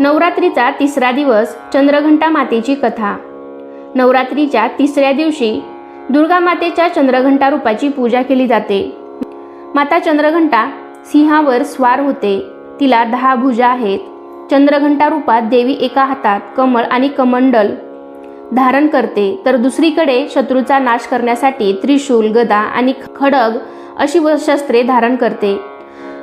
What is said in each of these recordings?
नवरात्रीचा तिसरा दिवस चंद्रघंटा मातेची कथा. नवरात्रीच्या तिसऱ्या दिवशी दुर्गा मातेच्या चंद्रघंटा रूपाची पूजा केली जाते. माता चंद्रघंटा सिंहावर स्वार होते. तिला दहा भुजा आहेत. चंद्रघंटा रूपात देवी एका हातात कमळ आणि कमंडल धारण करते. तर दुसरीकडे शत्रूचा नाश करण्यासाठी त्रिशूल गदा आणि खडग अशी व शस्त्रे धारण करते.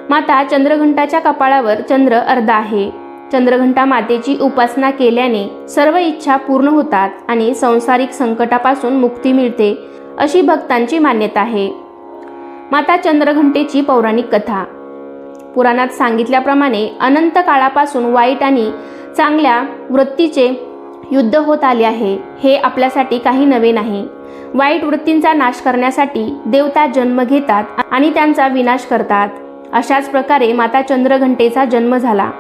माता चंद्रघंटाच्या कपाळावर चंद्र अर्धा आहे. चंद्रघंटा मातेची उपासना केल्याने सर्व इच्छा पूर्ण होतात आणि संसारिक संकटापासून मुक्ती मिळते अशी भक्तांची मान्यता आहे. माता चंद्रघंटेची पौराणिक कथा. पुराणात सांगितल्याप्रमाणे अनंत काळापासून वाईट आणि चांगल्या वृत्तीचे युद्ध होत आले आहे. हे आपल्यासाठी काही नवे नाही. वाईट वृत्तींचा नाश करण्यासाठी देवता जन्म घेतात आणि त्यांचा विनाश करतात. अशाच प्रकारे माता चंद्रघंटेचा जन्म झाला.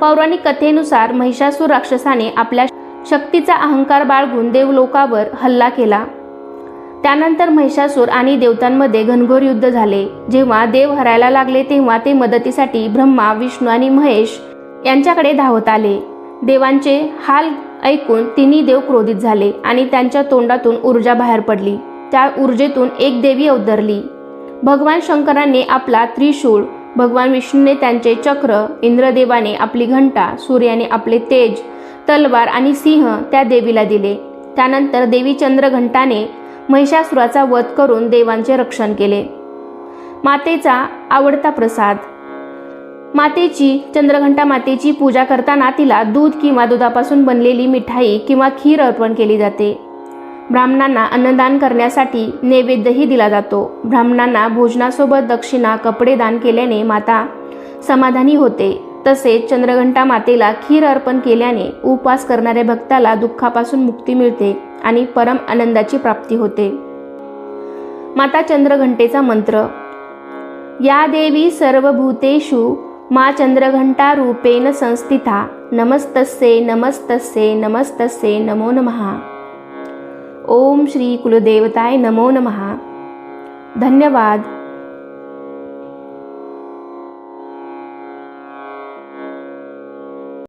पौराणिक कथेनुसार महिषासूर राक्षसाने आपल्या शक्तीचा अहंकार बाळगून देवलोकावर हल्ला केला. त्यानंतर महिषासूर आणि देवतांमध्ये घनघोर युद्ध झाले. जेव्हा देव हरायला लागले तेव्हा ते मदतीसाठी ब्रह्मा विष्णू आणि महेश यांच्याकडे धावत आले. देवांचे हाल ऐकून तिन्ही देव क्रोधित झाले आणि त्यांच्या तोंडातून ऊर्जा बाहेर पडली. त्या ऊर्जेतून एक देवी अवतरली. भगवान शंकरांनी आपला त्रिशूळ भगवान विष्णूने त्यांचे चक्र इंद्रदेवाने आपली घंटा सूर्याने आपले तेज तलवार आणि सिंह त्या देवीला दिले. त्यानंतर देवी चंद्रघंटाने महिषासुराचा वध करून देवांचे रक्षण केले. मातेचा आवडता प्रसाद. मातेची चंद्रघंटा मातेची पूजा करताना तिला दूध किंवा दुधापासून बनलेली मिठाई किंवा खीर अर्पण केली जाते. ब्राह्मणांना अन्नदान करण्यासाठी नैवेद्यही दिला जातो. ब्राह्मणांना भोजनासोबत दक्षिणा कपडे दान केल्याने माता समाधानी होते. तसेच चंद्रघंटा मातेला खीर अर्पण केल्याने उपवास करणाऱ्या भक्ताला दुःखापासून मुक्ती मिळते आणि परम आनंदाची प्राप्ती होते. माता चंद्रघंटेचा मंत्र या देवी सर्वभूतेषु मा चंद्रघंटा रूपेण संस्थिता नमस्तस्ये नमस्तस्ये नमस्तस्ये नमो नमः. ओम श्री कुलदेवताय नमो नमः. धन्यवाद.